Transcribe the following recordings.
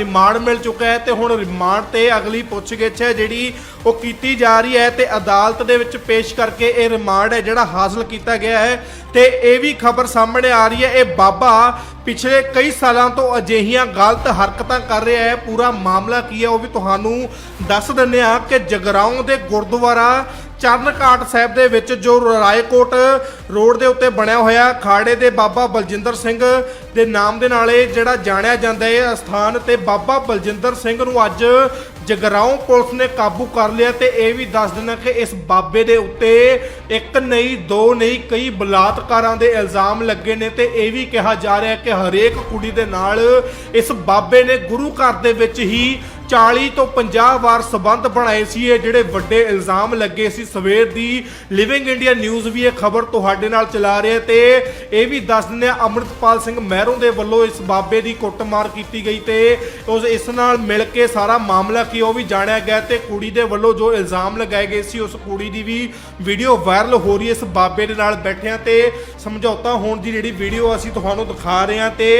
Remand ਮਿਲ ਚੁੱਕਾ ਹੈ ਤੇ ਹੁਣ ਰਿਮਾਂਡ ਤੇ ਅਗਲੀ ਪੁੱਛਗਿੱਛ ਹੈ ਜਿਹੜੀ ਉਹ ਕੀਤੀ ਜਾ ਰਹੀ ਹੈ ਤੇ ਅਦਾਲਤ ਦੇ ਵਿੱਚ ਪੇਸ਼ ਕਰਕੇ ਇਹ ਰਿਮਾਂਡ ਹੈ ਜਿਹੜਾ ਹਾਸਲ ਕੀਤਾ ਗਿਆ ਹੈ ਤੇ ਇਹ ਵੀ ਖਬਰ ਸਾਹਮਣੇ ਆ ਰਹੀ ਹੈ, ਇਹ ਬਾਬਾ ਪਿਛਲੇ ਕਈ ਸਾਲਾਂ ਤੋਂ ਅਜਿਹੀਆਂ ਗਲਤ ਹਰਕਤਾਂ ਕਰ ਰਿਹਾ ਹੈ, ਪੂਰਾ ਮਾਮਲਾ ਕੀ ਹੈ ਉਹ ਵੀ ਤੁਹਾਨੂੰ ਦੱਸ ਦਿੰਦੇ ਹਾਂ ਕਿ ਜਗਰਾਉਂ ਦੇ ਗੁਰਦੁਆਰਾ ਚਰਨ ਘਾਟ ਸਾਹਿਬ ਦੇ ਵਿੱਚ ਜੋ ਰਾਏਕੋਟ ਰੋਡ ਦੇ ਉੱਤੇ ਬਣਿਆ ਹੋਇਆ ਖਾੜੇ ਦੇ ਬਾਬਾ ਬਲਜਿੰਦਰ ਸਿੰਘ ਦੇ ਨਾਮ ਦੇ ਨਾਲ ਇਹ ਜਿਹੜਾ ਜਾਣਿਆ ਜਾਂਦਾ ਹੈ, ਇਹ ਸਥਾਨ ਤੇ ਬਾਬਾ ਬਲਜਿੰਦਰ ਸਿੰਘ ਨੂੰ ਅੱਜ ਜਗਰਾਉਂ ਪੁਲਿਸ ਨੇ ਕਾਬੂ ਕਰ ਲਿਆ ਤੇ ਇਹ ਵੀ ਦੱਸ ਦਿੰਦਾ ਕਿ ਇਸ ਬਾਬੇ ਦੇ ਉੱਤੇ ਇੱਕ ਨਹੀਂ, ਦੋ ਨਹੀਂ, ਕਈ ਬਲਾਤਕਾਰਾਂ ਦੇ ਇਲਜ਼ਾਮ ਲੱਗੇ ਨੇ ਤੇ ਇਹ ਵੀ ਕਿਹਾ ਜਾ ਰਿਹਾ ਕਿ ਹਰੇਕ ਕੁੜੀ ਦੇ ਨਾਲ ਇਸ ਬਾਬੇ ਨੇ ਗੁਰੂ ਘਰ ਦੇ ਵਿੱਚ ਹੀ 40 ਤੋਂ 50 ਵਾਰ ਸਬੰਧ ਬਣਾਏ ਸੀ ਇਹ ਜਿਹੜੇ ਵੱਡੇ ਇਲਜ਼ਾਮ ਲੱਗੇ ਸੀ। ਸਵੇਰ ਦੀ ਲਿਵਿੰਗ ਇੰਡੀਆ ਨਿਊਜ਼ ਵੀ ਇਹ ਖਬਰ ਤੁਹਾਡੇ ਨਾਲ ਚਲਾ ਰਿਹਾ ਤੇ ਇਹ ਵੀ ਦੱਸ ਦਿੰਦੇ ਆ ਅੰਮ੍ਰਿਤਪਾਲ ਸਿੰਘ ਮਹਿਰੋਂ ਦੇ ਵੱਲੋਂ ਇਸ ਬਾਬੇ ਦੀ ਕੁੱਟਮਾਰ ਕੀਤੀ ਗਈ ਤੇ ਉਸ ਇਸ ਨਾਲ ਮਿਲ ਕੇ ਸਾਰਾ ਮਾਮਲਾ ਕੀ ਉਹ ਵੀ ਜਾਣਿਆ ਗਿਆ ਤੇ ਕੁੜੀ ਦੇ ਵੱਲੋਂ ਜੋ ਇਲਜ਼ਾਮ ਲਗਾਏ ਗਏ ਸੀ, ਉਸ ਕੁੜੀ ਦੀ ਵੀ ਵੀਡੀਓ ਵਾਇਰਲ ਹੋ ਰਹੀ ਹੈ। ਇਸ ਬਾਬੇ ਦੇ ਨਾਲ ਬੈਠਿਆਂ ਤੇ ਸਮਝੌਤਾ ਹੋਣ ਦੀ ਜਿਹੜੀ ਵੀਡੀਓ ਅਸੀਂ ਤੁਹਾਨੂੰ ਦਿਖਾ ਰਹੇ ਹਾਂ ਤੇ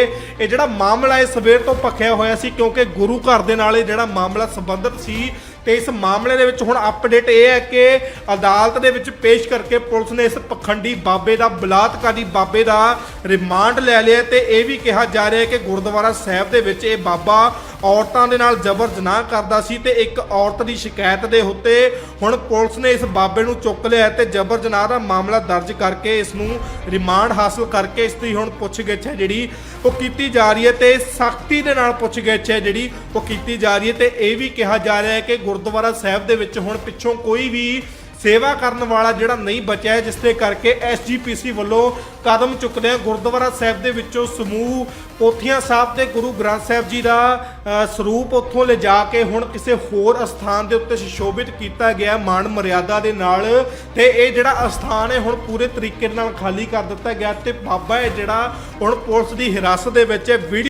ਇਹ ਜਿਹੜਾ ਮਾਮਲਾ ਇਹ ਸਵੇਰ ਤੋਂ ਭਖਿਆ ਹੋਇਆ ਸੀ ਕਿਉਂਕਿ ਗੁਰੂ ਘਰ ਦੇ ਨਾਲ ਇਹ ਜਿਹੜਾ ਮਾਮਲਾ ਸੰਬੰਧਿਤ ਸੀ ਤੇ ਇਸ ਮਾਮਲੇ ਦੇ ਵਿੱਚ ਹੁਣ ਅਪਡੇਟ ਇਹ ਹੈ ਕਿ ਅਦਾਲਤ ਦੇ ਵਿੱਚ ਪੇਸ਼ ਕਰਕੇ ਪੁਲਿਸ ਨੇ ਇਸ ਪਖੰਡੀ ਬਾਬੇ ਦਾ, ਬਲਾਤਕਾਰੀ ਬਾਬੇ ਦਾ ਰਿਮਾਂਡ ਲੈ ਲਿਆ ਤੇ ਇਹ ਵੀ ਕਿਹਾ ਜਾ ਰਿਹਾ ਹੈ ਕਿ ਗੁਰਦੁਆਰਾ ਸਾਹਿਬ ਦੇ ਵਿੱਚ ਇਹ ਬਾਬਾ ਔਰਤਾਂ ਦੇ ਨਾਲ ਜ਼ਬਰ ਜਨਾਹ ਕਰਦਾ ਸੀ ਤੇ ਇੱਕ ਔਰਤ ਦੀ ਸ਼ਿਕਾਇਤ ਦੇ ਉੱਤੇ ਹੁਣ ਪੁਲਿਸ ਨੇ ਇਸ ਬਾਬੇ ਨੂੰ ਚੁੱਕ ਲਿਆ ਤੇ ਜ਼ਬਰ ਜਨਾਹ ਦਾ ਮਾਮਲਾ ਦਰਜ ਕਰਕੇ ਇਸ ਨੂੰ ਰਿਮਾਂਡ ਹਾਸਲ ਕਰਕੇ ਇਸ ਦੀ ਹੁਣ ਪੁੱਛਗਿੱਛ ਹੈ ਜਿਹੜੀ ਉਹ ਕੀਤੀ ਜਾ ਰਹੀ ਹੈ ਤੇ ਸਖਤੀ ਦੇ ਨਾਲ ਪੁੱਛਗਿੱਛ ਹੈ ਜਿਹੜੀ ਉਹ ਕੀਤੀ ਜਾ ਰਹੀ ਹੈ ਤੇ ਇਹ ਵੀ ਕਿਹਾ ਜਾ ਰਿਹਾ ਹੈ ਕਿ ਗੁਰਦੁਆਰਾ ਸਾਹਿਬ ਦੇ ਵਿੱਚ ਹੁਣ ਪਿੱਛੋਂ ਕੋਈ ਵੀ ਸੇਵਾ ਕਰਨ ਵਾਲਾ ਜਿਹੜਾ ਨਹੀਂ ਬਚਿਆ ਹੈ, ਜਿਸ ਦੇ ਕਰਕੇ ਐਸਜੀਪੀਸੀ ਵੱਲੋਂ ਕਦਮ ਚੁੱਕਦੇ ਆ ਗੁਰਦੁਆਰਾ ਸਾਹਿਬ ਦੇ ਵਿੱਚੋਂ ਸਮੂਹ ਪੋਥੀਆਂ ਸਾਹਿਬ ਤੇ ਗੁਰੂ ਗ੍ਰੰਥ ਸਾਹਿਬ ਜੀ ਦਾ ਸਰੂਪ ਉੱਥੋਂ ਲਿਜਾ ਕੇ ਹੁਣ ਕਿਸੇ ਹੋਰ ਅਸਥਾਨ ਦੇ ਉੱਤੇ ਸੁਸ਼ੋਭਿਤ ਕੀਤਾ ਗਿਆ ਮਾਣ ਮਰਿਆਦਾ ਦੇ ਨਾਲ। ਤੇ ਇਹ ਜਿਹੜਾ ਅਸਥਾਨ ਹੈ, ਹੁਣ ਪੂਰੇ ਤਰੀਕੇ ਨਾਲ ਖਾਲੀ ਕਰ ਦਿੱਤਾ ਗਿਆ ਤੇ ਬਾਬਾ ਹੈ ਜਿਹੜਾ ਹੁਣ ਪੁਲਿਸ ਦੀ ਹਿਰਾਸਤ ਦੇ ਵਿੱਚ ਹੈ, ਵੀਡੀਓ